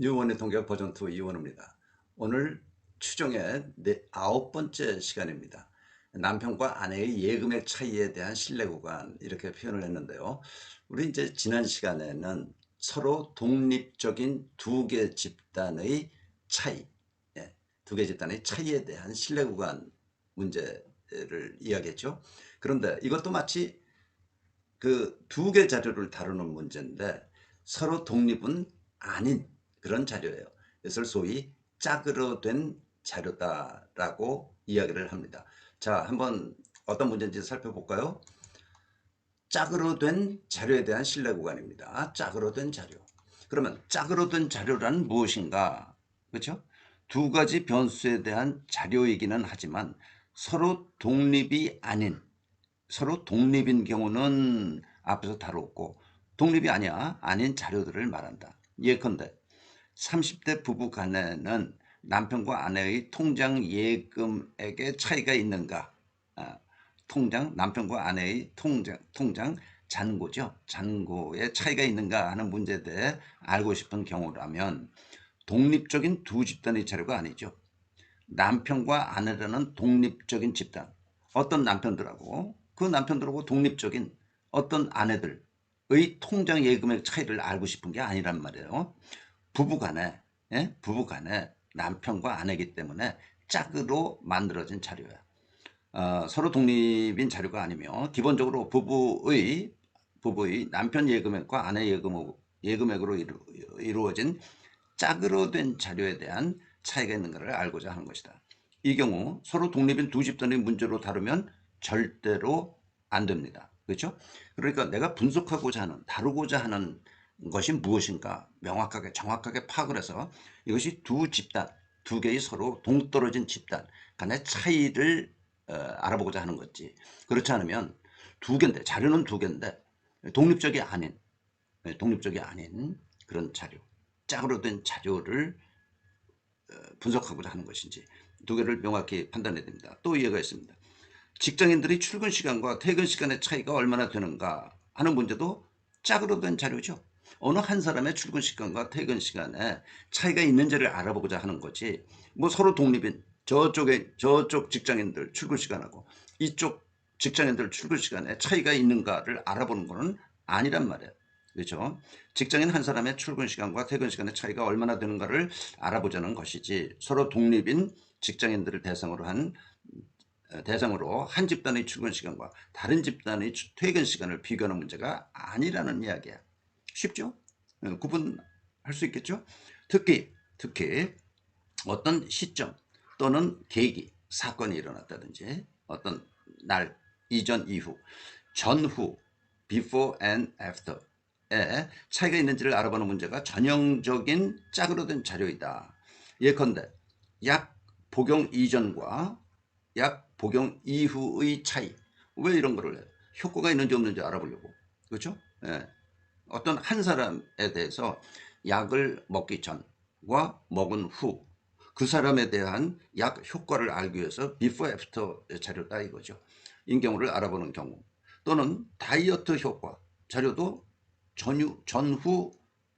유원의 통계 버전 2 이원우입니다. 오늘 추정의 네, 아홉 번째 시간입니다. 남편과 아내의 예금액 차이에 대한 신뢰 구간 이렇게 표현을 했는데요. 우리 이제 지난 시간에는 서로 독립적인 두 개 집단의 차이, 예, 두개 집단의 차이에 대한 신뢰 구간 문제를 이야기했죠. 그런데 이것도 마치 그 두 개 자료를 다루는 문제인데 서로 독립은 아닌 그런 자료예요. 이것을 소위 짝으로 된 자료다라고 이야기를 합니다. 자, 한번 어떤 문제인지 살펴볼까요? 짝으로 된 자료에 대한 신뢰 구간입니다. 짝으로 된 자료. 그러면 짝으로 된 자료란 무엇인가? 그렇죠? 두 가지 변수에 대한 자료이기는 하지만 서로 독립이 아닌 서로 독립인 경우는 앞에서 다뤘고 독립이 아니야 아닌 자료들을 말한다. 예컨대 30대 부부 간에는 남편과 아내의 통장 예금액의 차이가 있는가? 아, 통장 남편과 아내의 통장 통장 잔고죠. 잔고의 차이가 있는가 하는 문제에 대해 알고 싶은 경우라면 독립적인 두 집단의 자료가 아니죠. 남편과 아내라는 독립적인 집단. 어떤 남편들하고 그 남편들하고 독립적인 어떤 아내들의 통장 예금액 차이를 알고 싶은 게 아니란 말이에요. 부부간에 예? 부부간에 남편과 아내기 때문에 짝으로 만들어진 자료야. 어, 서로 독립인 자료가 아니며 기본적으로 부부의 부부의 남편 예금액과 아내 예금액, 예금액으로 이루, 이루 어진 짝으로 된 자료에 대한 차이가 있는가를 알고자 하는 것이다. 이 경우 서로 독립인 두 집단의 문제로 다루면 절대로 안 됩니다. 그렇죠? 그러니까 내가 분석하고자 하는 다루고자 하는 것이 무엇인가 명확하게 정확하게 파악을 해서 이것이 두 집단 두 개의 서로 동떨어진 집단 간의 차이를 어, 알아보고자 하는 거지. 그렇지 않으면 두 개인데 자료는 두 개인데 독립적이 아닌 네, 독립적이 아닌 그런 자료 짝으로 된 자료를 어, 분석하고자 하는 것인지 두 개를 명확히 판단해야 됩니다. 또 이해가 있습니다. 직장인들이 출근 시간과 퇴근 시간의 차이가 얼마나 되는가 하는 문제도 짝으로 된 자료죠 어느 한 사람의 출근 시간과 퇴근 시간에 차이가 있는지를 알아보고자 하는 거지. 뭐 서로 독립인 저쪽에 저쪽 직장인들 출근 시간하고 이쪽 직장인들 출근 시간에 차이가 있는가를 알아보는 것은 아니란 말이에요. 그렇죠? 직장인 한 사람의 출근 시간과 퇴근 시간의 차이가 얼마나 되는가를 알아보자는 것이지 서로 독립인 직장인들을 대상으로 한 대상으로 한 집단의 출근 시간과 다른 집단의 퇴근 시간을 비교하는 문제가 아니라는 이야기야. 쉽죠? 어, 구분할 수 있겠죠? 특히 특히 어떤 시점 또는 계기 사건이 일어났다든지 어떤 날 이전 이후 전후 before and after에 차이가 있는지를 알아보는 문제가 전형적인 짝으로 된 자료이다. 예컨대 약 복용 이전과 약 복용 이후의 차이 왜 이런 거를 해요? 효과가 있는지 없는지 알아보려고 그렇죠? 예. 어떤 한 사람에 대해서 약을 먹기 전과 먹은 후 그 사람에 대한 약 효과를 알기 위해서 before after 자료다 이거죠. 인경우를 알아보는 경우 또는 다이어트 효과 자료도 전후, 전후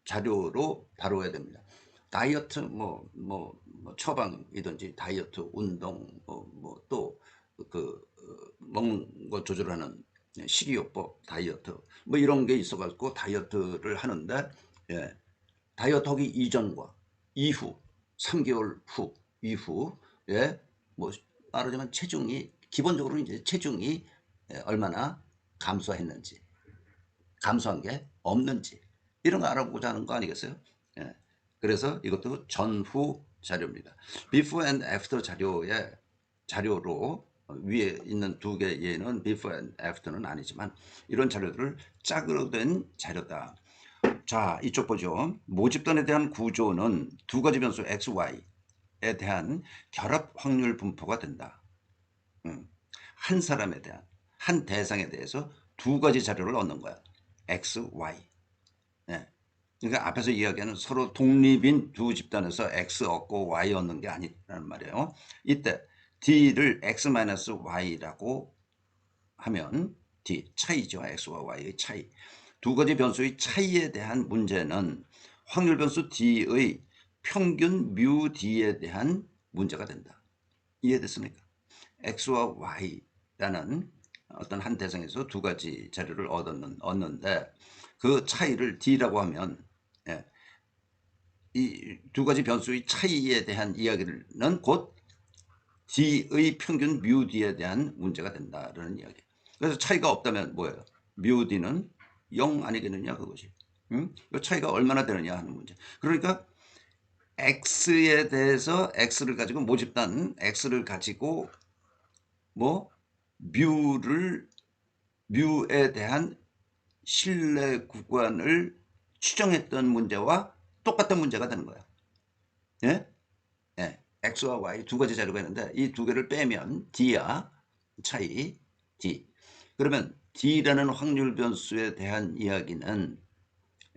자료로 다루어야 됩니다. 다이어트 뭐, 뭐, 뭐 처방이든지 다이어트 운동 뭐 또그 뭐 어, 먹는 거 조절하는 식이요법, 다이어트 뭐 이런 게 있어가지고 다이어트를 하는데 예, 다이어트 하기 이전과 이후 3개월 후 이후에 뭐 말하자면 체중이 기본적으로 이제 체중이 예, 얼마나 감소했는지 감소한 게 없는지 이런 거 알아보자 하는 거 아니겠어요? 예. 그래서 이것도 전후 자료입니다. before and after 자료의 자료로 위에 있는 두개 예는 before and after는 아니지만 이런 자료들을 짝으로 된 자료다. 자 이쪽 보죠. 모집단에 대한 구조는 두 가지 변수 x, y에 대한 결합 확률 분포가 된다. 음, 한 사람에 대한 한 대상에 대해서 두 가지 자료를 얻는 거야. x, y. 네. 그러니까 앞에서 이야기하는 서로 독립인 두 집단에서 x 얻고 y 얻는 게 아니라는 말이에요. 이때 d를 x-y라고 하면 d 차이죠. x와 y의 차이. 두 가지 변수의 차이에 대한 문제는 확률 변수 D의 평균 뮤 D에 대한 문제가 된다. 이해됐습니까? X와 Y라는 어떤 한 대상에서 두 가지 자료를 얻었는, 얻는데 그 차이를 D라고 하면 예, 이두 가지 변수의 차이에 대한 이야기는 곧 D의 평균 뮤 D에 대한 문제가 된다는 이야기. 그래서 차이가 없다면 뭐예요? 뮤 D는 0 아니겠느냐 그것이. 응? 이 차이가 얼마나 되느냐 하는 문제. 그러니까 x에 대해서 x를 가지고 모집단 x를 가지고 뭐 뮤를 뮤에 대한 신뢰 구간을 추정했던 문제와 똑같은 문제가 되는 거야. 예? 예. x와 y 두 가지 자료가 있는데 이 두 개를 빼면 d야 차이 d. 그러면 d라는 확률 변수에 대한 이야기는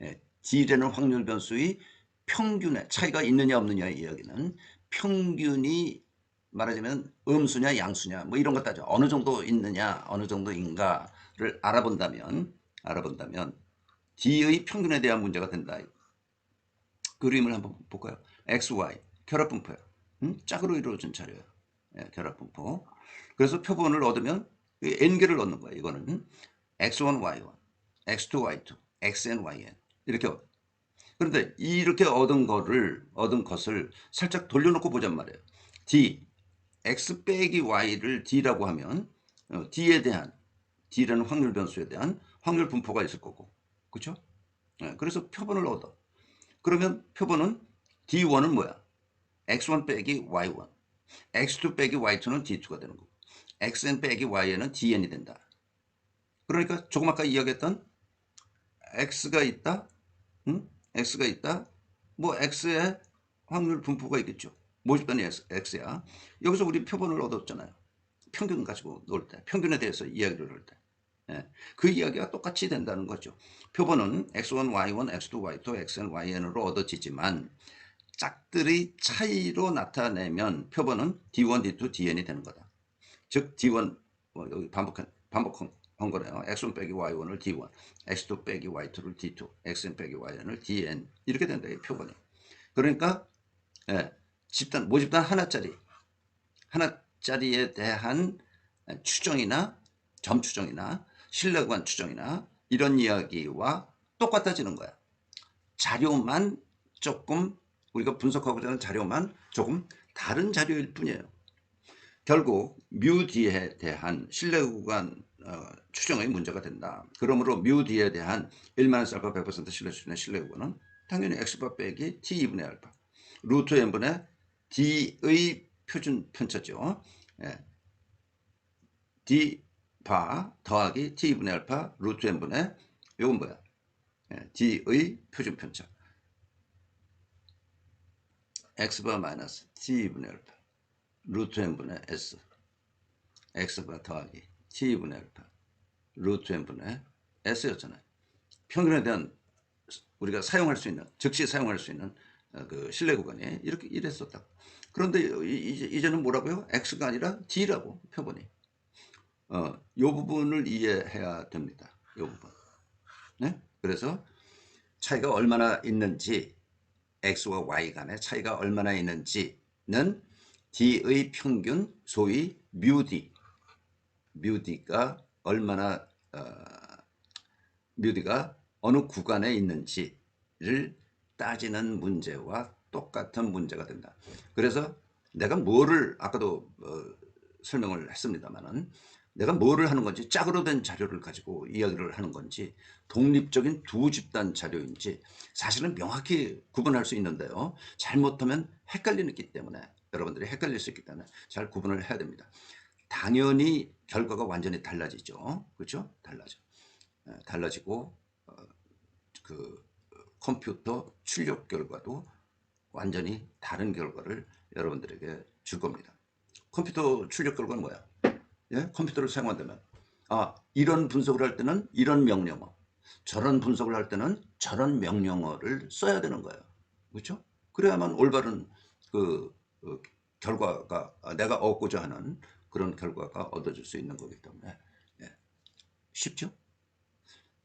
예, d라는 확률 변수의 평균의 차이가 있느냐 없느냐의 이야기는 평균이 말하자면 음수냐 양수냐 뭐 이런 것 따져 어느 정도 있느냐 어느 정도인가를 알아본다면 알아본다면 D의 평균에 대한 문제가 된다. 그림을 한번 볼까요? X, Y 결합분포예요. 음? 짝으로 이루어진 자료예요. 예, 결합분포. 그래서 표본을 얻으면 n개를 얻는 거예요. 이거는 x1, y1, x2, y2, xn, yn 이렇게 얻. 그런데 이렇게 얻은 거를 얻은 것을 살짝 돌려놓고 보잔 말이에요. d x 빼기 y를 d라고 하면 어, d에 대한 d라는 확률 변수에 대한 확률 분포가 있을 거고 그렇죠? 네, 그래서 표본을 얻어. 그러면 표본은 d1은 뭐야? X1 빼기 y1 x2 빼기 y2는 d2가 되는 거고 xn 빼기 y는 dn이 된다. 그러니까 조금 아까 이야기했던 x가 있다, 응? x가 있다. 뭐 x의 확률 분포가 있겠죠. 모집단이 x야. 여기서 우리 표본을 얻었잖아요. 평균 가지고 놀 때, 평균에 대해서 이야기를 할 때. 예. 그 이야기가 똑같이 된다는 거죠. 표본은 x1, y1, x2, y2, xn, yn으로 얻어지지만 짝들의 차이로 나타내면 표본은 d1, d2, dn이 되는 거다. 즉 d1 뭐 여기 반복한 반복한 거네요. x1 빼기 y1을 d1, x2 빼기 y2를 d2, xn 빼기 yn을 dn 이렇게 된다 이 표본이. 그러니까 예, 집단 모집단 하나짜리 하나짜리에 대한 추정이나 점 추정이나 신뢰관 추정이나 이런 이야기와 똑같아지는 거야. 자료만 조금 우리가 분석하고자 하는 자료만 조금 다른 자료일 뿐이에요. 결국 뮤디에 대한 신뢰 구간 어, 추정의 문제가 된다. 그러므로 뮤디에 대한 1만원 알파 100% 신뢰 수준의 신뢰 구간은 당연히 x바 빼기 t2분의 알파 루트 n분의 d의 표준 편차죠. 예. d바 더하기 t2분의 알파 루트 n분의 이건 뭐야? 예. d의 표준 편차 x바 마이너스 t2분의 알파 루트 n분의 s x가 더하기 t분의 알파 루트 n분의 s였잖아요. 평균에 대한 우리가 사용할 수 있는 즉시 사용할 수 있는 어, 그 신뢰 구간이 이렇게 이랬었다. 그런데 이제, 이제는 뭐라고요? x가 아니라 d라고 표본이. 어, 요 부분을 이해해야 됩니다. 요 부분. 네? 그래서 차이가 얼마나 있는지 x와 y 간의 차이가 얼마나 있는지는 D의 평균 소위 뮤디 뮤디가 얼마나 어, 뮤디가 어느 구간에 있는지를 따지는 문제와 똑같은 문제가 된다. 그래서 내가 뭐를 아까도 어, 설명을 했습니다만은 내가 뭐를 하는 건지 짝으로 된 자료를 가지고 이야기를 하는 건지 독립적인 두 집단 자료인지 사실은 명확히 구분할 수 있는데요. 잘못하면 헷갈리기 때문에 여러분들이 헷갈릴 수 있기 때문에 잘 구분을 해야 됩니다. 당연히 결과가 완전히 달라지죠. 그렇죠? 달라져. 달라지고 어, 그 컴퓨터 출력 결과도 완전히 다른 결과를 여러분들에게 줄 겁니다. 컴퓨터 출력 결과는 뭐야? 예? 컴퓨터를 사용한다면 아 이런 분석을 할 때는 이런 명령어 저런 분석을 할 때는 저런 명령어를 써야 되는 거예요. 그렇죠? 그래야만 올바른 그 어, 결과가 내가 얻고자 하는 그런 결과가 얻어질 수 있는 거기 때문에 예. 쉽죠?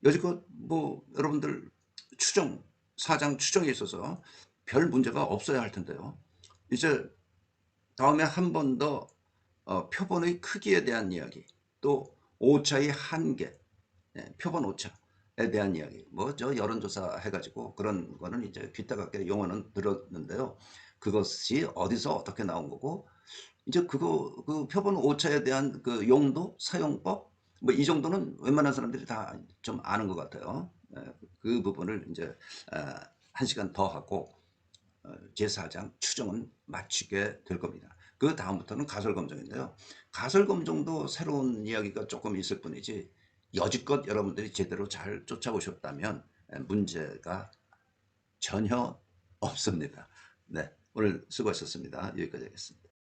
여지껏 뭐 여러분들 추정 사장 추정에 있어서 별 문제가 없어야 할 텐데요. 이제 다음에 한 번 더 어, 표본의 크기에 대한 이야기, 또 오차의 한계, 예, 표본 오차에 대한 이야기, 뭐 저 여론조사 해가지고 그런 거는 이제 귀따갑게 용어는 들었는데요. 그것이 어디서 어떻게 나온 거고, 이제 그거 그 표본 오차에 대한 그 용도, 사용법, 뭐 이 정도는 웬만한 사람들이 다 좀 아는 것 같아요. 예, 그 부분을 이제 아, 한 시간 더 하고 어, 제4장 추정은 마치게 될 겁니다. 그 다음부터는 가설 검증인데요. 가설 검증도 새로운 이야기가 조금 있을 뿐이지 여지껏 여러분들이 제대로 잘 쫓아오셨다면 에, 문제가 전혀 없습니다. 네, 오늘 수고하셨습니다. 여기까지 하겠습니다.